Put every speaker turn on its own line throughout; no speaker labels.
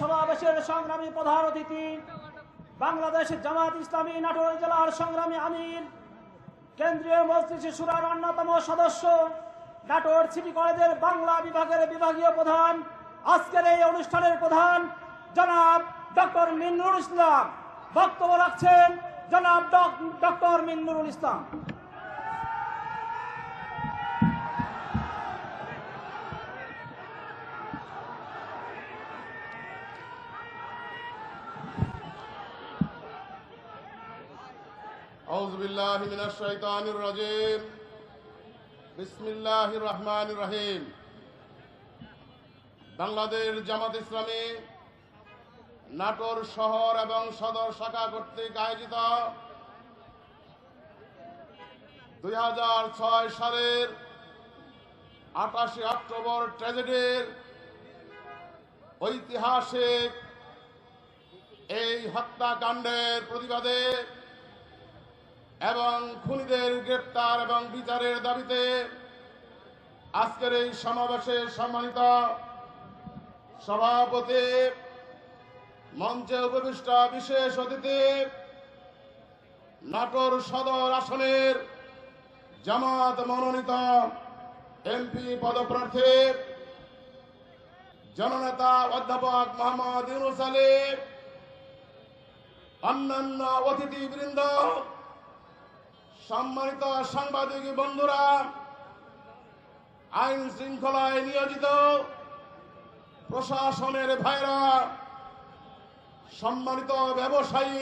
সমাবেশের সংগ্রামী প্রধান অতিথি, বাংলাদেশ জামাত ইসলামী নাটোর জেলার সংগ্রামী আমির, কেন্দ্রীয় মজলিস সুরার অন্যতম সদস্য, নাটোর সিটি কলেজের বাংলা বিভাগের বিভাগীয় প্রধান, আজকের এই অনুষ্ঠানের প্রধান জনাব ডক্টর মিন্নুর ইসলাম। বক্তব্য রাখছেন জনাব ডক্টর মিন্নুরুল ইসলাম।
أعوذ بالله من الشيطان الرجيم بسم الله الرحمن الرحيم বাংলাদেশ জামাত ইসলামী নাটোর শহর এবং সদর শাখা কর্তৃক আয়োজিত দুই সালের আটাশে অক্টোবর ট্র্যাজেডির ঐতিহাসিক এই হত্যাকাণ্ডের প্রতিবাদে এবং খুনিদের গ্রেপ্তার এবং বিচারের দাবিতে আজকের এই সমাবেশে সম্মানিত সভাপতি, মঞ্চে উপবিষ্ট বিশেষ অতিথি, নাটোর সদর আসনের জামাত মনোনীত এমপি পদপ্রার্থী, জননেতা অধ্যাপক মোহাম্মদ ইউনুস আলী, অন্যান্য অতিথিবৃন্দ সম্মানিত সাংবাদিক বন্ধুরা, আইন শৃঙ্খলায় নিয়োজিত প্রশাসনের ভাইরা, সম্মানিত ব্যবসায়ী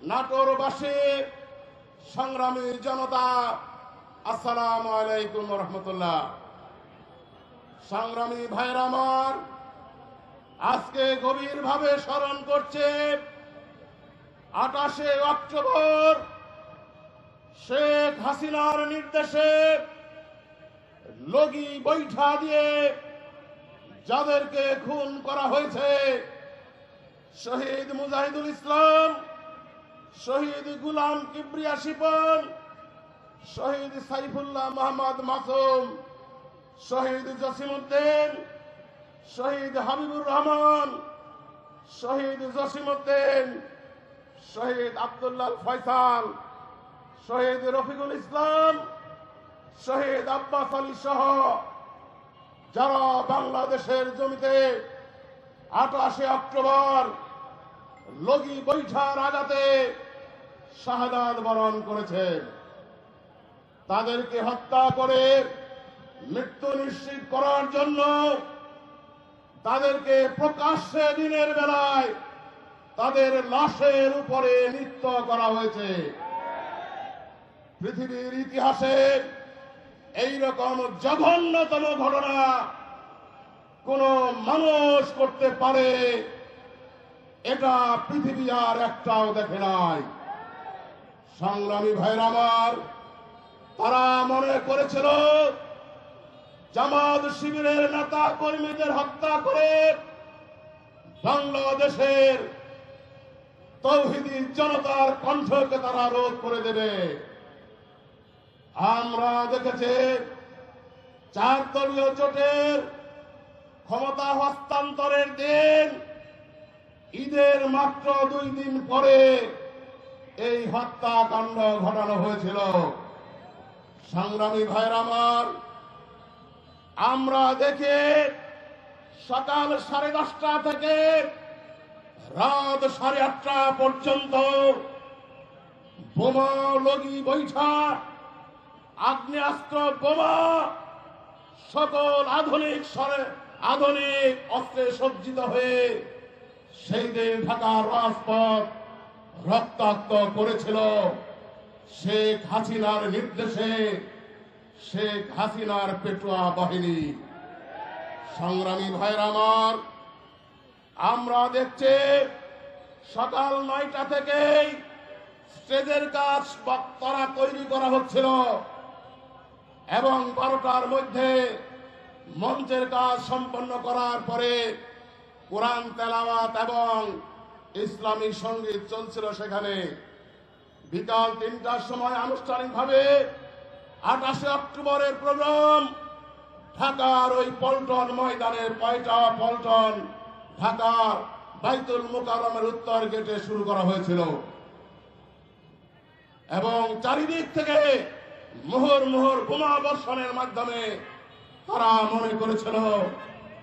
নাটোর নাটোরবাসী, সংগ্রামী জনতা, আসসালাম আলাইকুম রহমতুল্লাহ। সংগ্রামী ভাইরা আমার, আজকে গভীরভাবে স্মরণ করছে আটাশে অক্টোবর শেখ হাসিনার নির্দেশে লগি বৈঠা দিয়ে যাদেরকে খুন করা হয়েছে, শহীদ মুজাহিদুল ইসলাম, শহীদ গুলাম কিবরিয়া শিপন, শহীদ সাইফুল্লাহ মোহাম্মদ মাসুম, শহীদ জসিমউদ্দিন, শহীদ হাবিবুর রহমান, শহীদ জসিমউদ্দিন, শহীদ আব্দুল্লাহ ফয়সাল শহীদ রফিকুল ইসলাম, শহীদ আব্বাস আলী সহ যারা বাংলাদেশের জমিতে আঠাশে অক্টোবর লগি বৈঠার আঘাতে শাহাদাত বরণ করেছেন তাদেরকে হত্যা করে মৃত্যু নিশ্চিত করার জন্য তাদেরকে প্রকাশ্যে দিনের বেলায় তাদের লাশের উপরে নৃত্য করা হয়েছে। পৃথিবীর ইতিহাসে এই রকম জঘন্যতম ঘটনা কোন মানুষ করতে পারে, এটা পৃথিবী আর একটাও দেখে নাই। সংগ্রামী ভাইরা আমার, তারা মনে করেছিল জামাত শিবিরের নেতা কর্মীদের হত্যা করে বাংলাদেশের তৌহিদি জনতার কণ্ঠকে তারা রোধ করে দেবে। আমরা দেখেছি চার দলীয় জোটের ক্ষমতা হস্তান্তরের দিন। ঈদের মাত্র দুই দিন পরে এই হত্যাকাণ্ড ঘটানো হয়েছিল। সংগ্রামী ভাইয়ের আমার, আমরা দেখে সকাল সাড়ে দশটা থেকে রাত সাড়ে আটটা পর্যন্ত বোমা লগি বৈঠা আগ্নেয়াস্ত্র, বোমা, সকল আধুনিক সরে আধুনিক অস্ত্রে সজ্জিত হয়ে সেই দিন ঢাকার রাজপথ রক্তাক্ত করেছিল শেখ হাসিনার নির্দেশে। শেখ হাসিনার পেটুয়া বাহিনী। সংগ্রামী ভাইয়ের আমার, আমরা দেখছি সকাল নয়টা থেকেই স্টেজের কাজ বক্তারা তৈরি করা হচ্ছিল। এবং বারোটার মধ্যে মঞ্চের কাজ সম্পন্ন করার পরে কোরআন, তেলাওয়াত এবং ইসলামী সংগীত চলছিল সেখানে। বিকাল তিনটার সময় আনুষ্ঠানিকভাবে আঠাশে অক্টোবরের প্রোগ্রাম, ঢাকার ওই পল্টন ময়দানের পয়টা পল্টন, ঢাকার বাইতুল মোকারমের উত্তর গেটে শুরু করা হয়েছিল। এবং চারিদিক থেকে মোহর মোহর বোমা বর্ষণের মাধ্যমে তারা মনে করেছিল,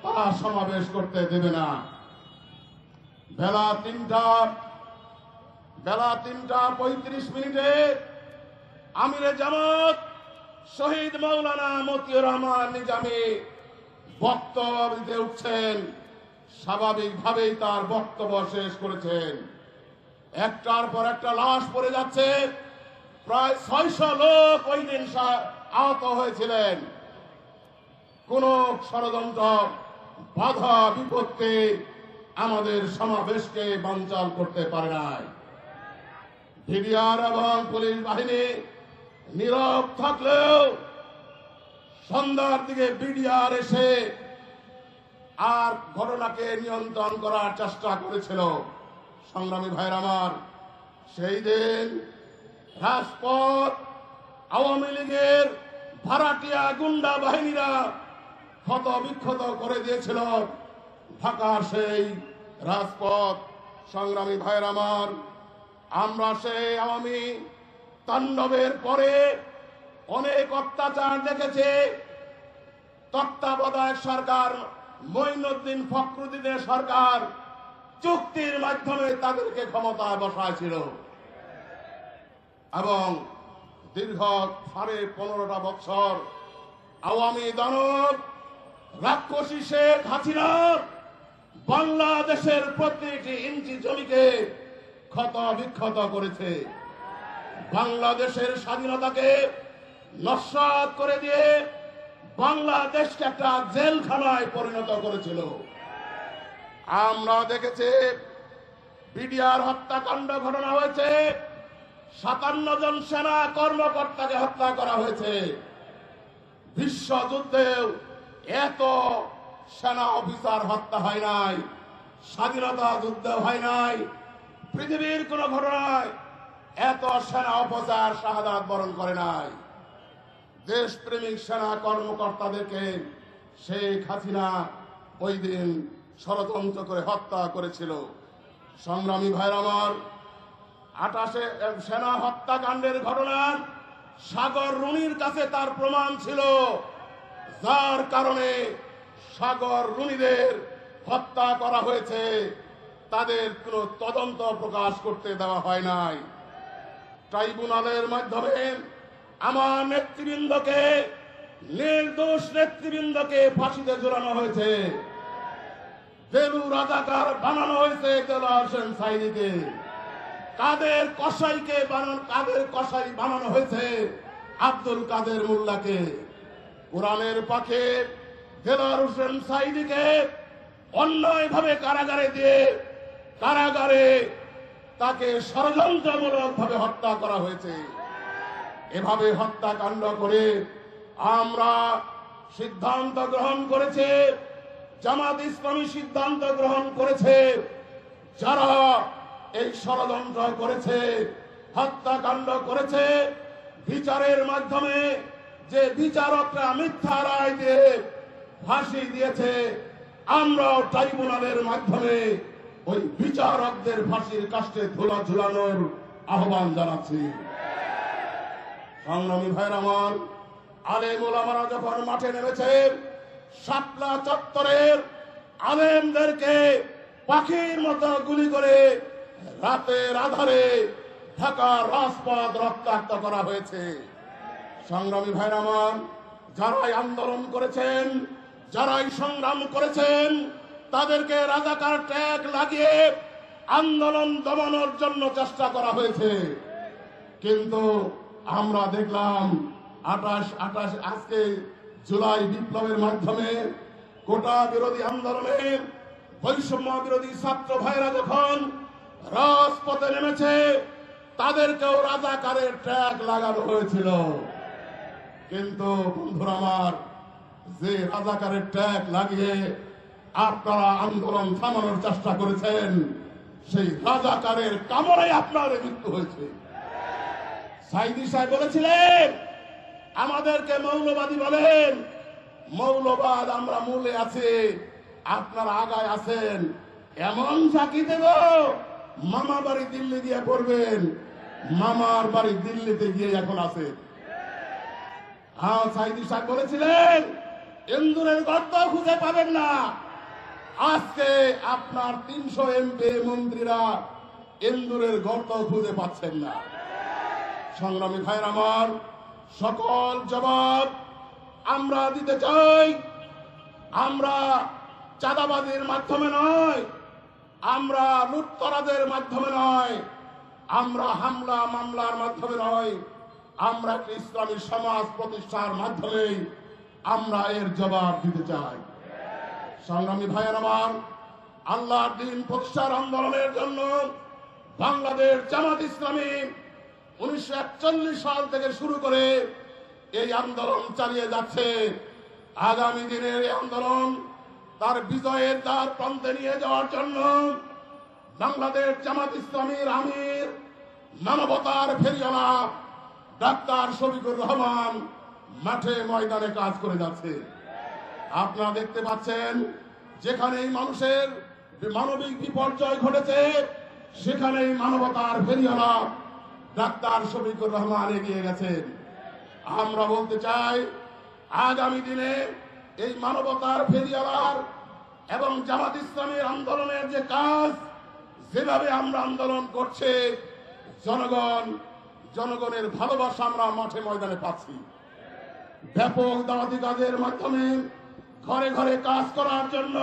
তারা সমাবেশ করতে দেবে না। বেলা তিনটা বেলা তিনটা পঁয়ত্রিশ মিনিটে আমিরে জামাত, শহীদ মৌলানা মতিউর রহমান নিজামী বক্তব্য দিতে উঠছেন। স্বাভাবিকভাবেই তার বক্তব্য শেষ করেছেন। একটার পর একটা লাশ পড়ে যাচ্ছে। প্রায় ছয়শো লোক ওই দিন আহত হয়েছিলেন। কোন ষড়যন্ত্র, বাধা, বিপত্তি আমাদের সমাবেশকে বঞ্চাল করতে পারে নাই। ভিডিআর এবং পুলিশ বাহিনী নীরব থাকলেও সন্ধ্যার দিকে বিডিআর এসে আর ঘটনাকে নিয়ন্ত্রণ করার চেষ্টা করেছিল। সংগ্রামী ভাইয়ের আমার, সেই দিন রাজপথ, আওয়ামী লীগের ভাড়াটিয়া গুন্ডা বাহিনীরা ক্ষত বিক্ষত করে দিয়েছিল ঢাকার সেই রাজপথ। সংগ্রামী ভাইয়ের আমার, আমরা সেই আওয়ামী তাণ্ডবের পরে অনেক অত্যাচার দেখেছি। তত্ত্বাবধায়ক সরকার, মঈনুদ্দিন ফখরুদ্দিনের সরকার চুক্তির মাধ্যমে তাদেরকে ক্ষমতায় বসাইছিল এবং দীর্ঘ সাড়ে পনেরোটা বছর আওয়ামী দানব, রাক্ষসী শেখ হাসিনা বাংলাদেশের প্রতিটি ইঞ্চি জমিকে ক্ষত বিক্ষত করেছে। বাংলাদেশের স্বাধীনতাকে নস্বাত করে দিয়ে বাংলাদেশকে একটা জেলখানায় পরিণত করেছিল। আমরা দেখেছি, বিডিআর হত্যাকাণ্ড ঘটনা হয়েছে। সাতান্ন জন সেনা কর্মকর্তাকে হত্যা করা হয়েছে। বিশ্বযুদ্ধেও এত সেনা অফিসার হত্যা হয় নাই, স্বাধীনতা যুদ্ধ হয় নাই, পৃথিবীর কোন ঘটনায় এত সেনা অপচার শাহাদাত বরণ করে নাই। দেশপ্রেমিক সেনা কর্মকর্তাদেরকে শেখ হাসিনা ওই দিন ষড়যন্ত্র করে হত্যা করেছিল। সংগ্রামী ভাইর আমার আটাশে সেনা হত্যাকাণ্ডের ঘটনার সাগর রুনির কাছে তার প্রমাণ ছিল। যার কারণে সাগর রুনিদের হত্যা করা হয়েছে। তাদের কোনো তদন্ত প্রকাশ করতে দেওয়া হয় নাই। ট্রাইব্যুনালের মাধ্যমে আমার নেতৃবৃন্দকে, নির্দোষ নেতৃবৃন্দকে ফাঁসিতে ঝুলানো হয়েছে। দেলু রাজাকার বানানো হয়েছে দেলোয়ার কাদের কসাইকে বানানো, কাদের কসাই বানানো হয়েছে? আব্দুল কাদের মোল্লাকে। কোরআনের পাখে দেলোয়ার হোসেন সাইদিকে অন্যায়ভাবে কারাগারে দিয়ে কারাগারে তাকে ষড়যন্ত্রমূলক ভাবে হত্যা করা হয়েছে। এভাবে হত্যাকাণ্ড করে আমরা সিদ্ধান্ত গ্রহণ করেছে, জামাত ইসলামী সিদ্ধান্ত গ্রহণ করেছে। যারা এই ষড়যন্ত্র করেছে, হত্যাকাণ্ড করেছে। বিচারের মাধ্যমে যে বিচারকরা মিথ্যা রায় দিয়ে ফাঁসি দিয়েছে, আমরাও ট্রাইব্যুনালের মাধ্যমে ওই বিচারকদের ফাঁসির কাষ্টে ধুলা ঝুলানোর আহ্বান জানাচ্ছি। সংগ্রামী ভাইর আমার, আলেম ওলামারা যখন মাঠে নেমেছে, শাপলা চত্বরের আলেমদেরকে পাখির মতো গুলি করে রাতের আধারে ঢাকা রাজপথ রক্তাক্ত করা হয়েছে। সংগ্রামী ভাইর আমার, যারাই আন্দোলন করেছেন, যারাই সংগ্রাম করেছেন, তাদেরকে রাজাকার ট্যাগ লাগিয়ে আন্দোলন দমানোর জন্য চেষ্টা করা হয়েছে। কিন্তু আমরা দেখলাম আঠাশ আঠাশ, আজকে জুলাই বিপ্লবের মাধ্যমে কোটা বিরোধী আন্দোলনে বৈষম্য বিরোধী ছাত্র ভাইরা যখন রাজপথে নেমেছে, তাদেরকেও রাজাকারের ট্র্যাক লাগানো হয়েছিল। কিন্তু বন্ধুরা আমার, যে রাজাকারের ট্যাগ লাগিয়ে আপনারা আন্দোলন থামানোর চেষ্টা করেছেন, সেই রাজাকারের কামড়ে আপনার মৃত্যু হয়েছে। সাইদি সাহেব বলেছিলেন, আমাদেরকে মৌলবাদী বলেন, মৌলবাদ আমরা মূলে আছি, আপনারা আগায় আছেন, এমন ঝাঁকি দেব মামা বাড়ি দিল্লি গিয়ে পড়বেন। মামার বাড়ি দিল্লিতে গিয়ে এখন আছে। হ্যাঁ সাইদি সাহেব বলেছিলেন, ইন্দুরের গর্ত খুঁজে পাবেন না। আজকে আপনার তিনশো এমপি মন্ত্রীরা ইন্দুরের গর্ত খুঁজে পাচ্ছেন না। সংগ্রামী ভাইয়ের আমার, সকল জবাব আমরা দিতে চাই। আমরা চাঁদাবাদের মাধ্যমে নয় আমরা লুটতরাদের মাধ্যমে নয়, আমরা হামলা মামলার মাধ্যমে নয়, আমরা ইসলামী সমাজ প্রতিষ্ঠার মাধ্যমে আমরা এর জবাব দিতে চাই। সংগ্রামী ভাইয়ের আমার, আল্লাহর দিন প্রতিষ্ঠার আন্দোলনের জন্য বাংলাদেশ জামাত ইসলামী উনিশশো একচল্লিশ সাল থেকে শুরু করে এই আন্দোলন চালিয়ে যাচ্ছে। আগামী দিনের এই আন্দোলন তার বিজয়ের দ্বার প্রান্তে নিয়ে যাওয়ার জন্য বাংলাদেশ জামাত ইসলামীর আমির, মানবতার ফেরিয়ালা ডাক্তার শফিকুর রহমান মাঠে ময়দানে কাজ করে যাচ্ছে। আপনারা দেখতে পাচ্ছেন যেখানে এই মানুষের মানবিক বিপর্যয় ঘটেছে, সেখানেই মানবতার ফেরিয়ালা ডাক্তার শফিকুর রহমান এগিয়ে গেছেন। আমরা বলতে চাই, আগামী দিনে এই মানবতার ফেরিয়ালার এবং জামাত ইসলামের আন্দোলনের যে কাজ, যেভাবে আমরা আন্দোলন করছে, জনগণ, জনগণের ভালোবাসা আমরা মাঠে ময়দানে পাচ্ছি। ব্যাপক দাওয়াতি কাজের মাধ্যমে ঘরে ঘরে কাজ করার জন্য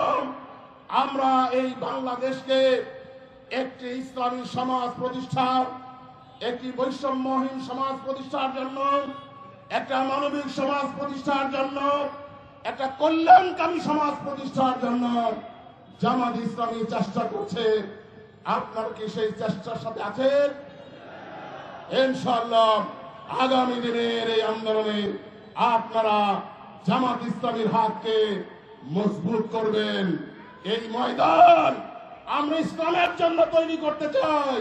আমরা এই বাংলাদেশকে একটি ইসলামী সমাজ প্রতিষ্ঠার, একটি বৈষম্যহীন সমাজ প্রতিষ্ঠার জন্য, একটা মানবিক সমাজ প্রতিষ্ঠার জন্য একটা কল্যাণকামী সমাজ প্রতিষ্ঠার জন্য জামাত ইসলামী চেষ্টা করছে। আপনার কি সেই চেষ্টার সাথে আছেন ইনশাআল্লাহ আগামী দিনের এই আন্দোলনে আপনারা জামাত ইসলামীর হাতকে মজবুত করবেন। এই ময়দান আমরা ইসলামের জন্য তৈরি করতে চাই।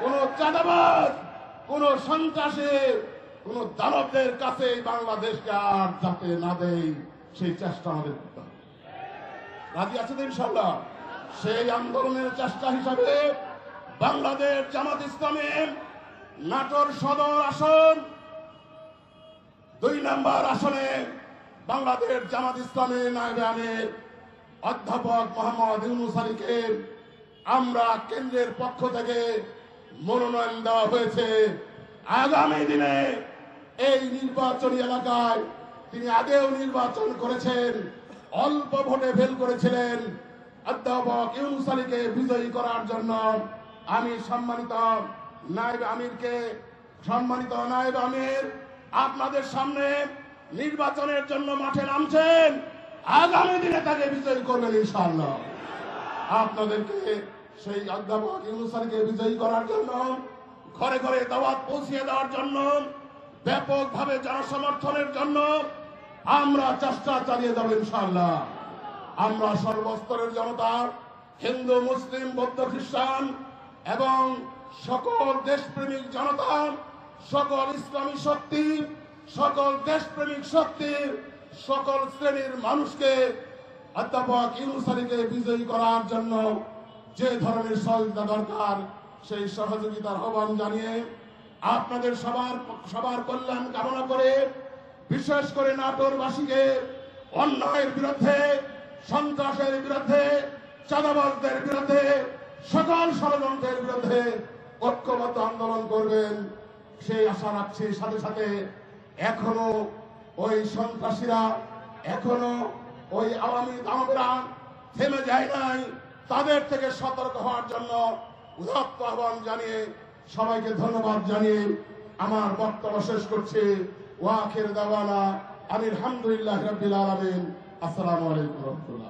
কোন চাঁদাবাজ, কোন সন্ত্রাসের, কোন দানবদের কাছে বাংলাদেশকে আর যাতে না দেয় সেই চেষ্টা আমাদের করতে হবে রাজি আছে তো ইনশাল্লাহ সেই আন্দোলনের চেষ্টা হিসাবে বাংলাদেশ জামাত ইসলামের নাটোর সদর আসন, দুই নম্বর আসনে বাংলাদেশ জামাত ইসলামের নায়বে অধ্যাপক মোহাম্মদ ইউনুস আলীকে আমরা কেন্দ্রের পক্ষ থেকে মনোনয়ন দেওয়া হয়েছে। আগামী দিনে এই নির্বাচনী এলাকায় তিনি আগেও নির্বাচন করেছেন, অল্প ভোটে ফেল করেছিলেন। অধ্যাপক ইউনুস আলীকে বিজয়ী করার জন্য আমি সম্মানিত নায়েব আমিরকে, সম্মানিত নায়েব আমির, আপনাদের সামনে নির্বাচনের জন্য মাঠে নামছেন। আগামী দিনে তাকে বিজয়ী করবেন ইনশাআল্লাহ। আপনাদেরকে সেই অধ্যাপক ইউনুস আলীকে বিজয়ী করার জন্য, ঘরে ঘরে দাওয়াত পৌঁছিয়ে দেওয়ার জন্য, ব্যাপকভাবে জনসমর্থনের জন্য আমরা চেষ্টা চালিয়ে যাব ইনশাআল্লাহ। আমরা সর্বস্তরের জনতা, হিন্দু, মুসলিম, বৌদ্ধ, খ্রিস্টান এবং সকল দেশপ্রেমিক জনতা, সকল ইসলামী শক্তি, সকল দেশপ্রেমিক শক্তির সকল শ্রেণির মানুষকে অধ্যাপক ইউনুস আলীকে বিজয়ী করার জন্য যে ধরনের সহযোগিতা দরকার, সেই সহযোগিতার আহ্বান জানিয়ে আপনাদের সবার সবার কল্যাণ কামনা করে বিশেষ করে নাটোরবাসীকে অন্যায়ের বিরুদ্ধে, সন্ত্রাসের বিরুদ্ধে, চাঁদাবাজদের বিরুদ্ধে, সকল ষড়যন্ত্রের বিরুদ্ধে ঐক্যবদ্ধ আন্দোলন করবেন। সেই আশা রাখছি। সাথে সাথে এখনও ওই সন্ত্রাসীরা, এখনও ওই আওয়ামী দামরা থেমে যায় নাই। তাদের থেকে সতর্ক হওয়ার জন্য উদাত্ত আহ্বান জানিয়ে সবাইকে ধন্যবাদ জানিয়ে আমার বক্তব্য শেষ করছি। ওয়াখের দাওয়ানা আলহামদুলিল্লাহ রবিল আলমিন। আসসালামু আলাইকুম রহমতুল্লাহ।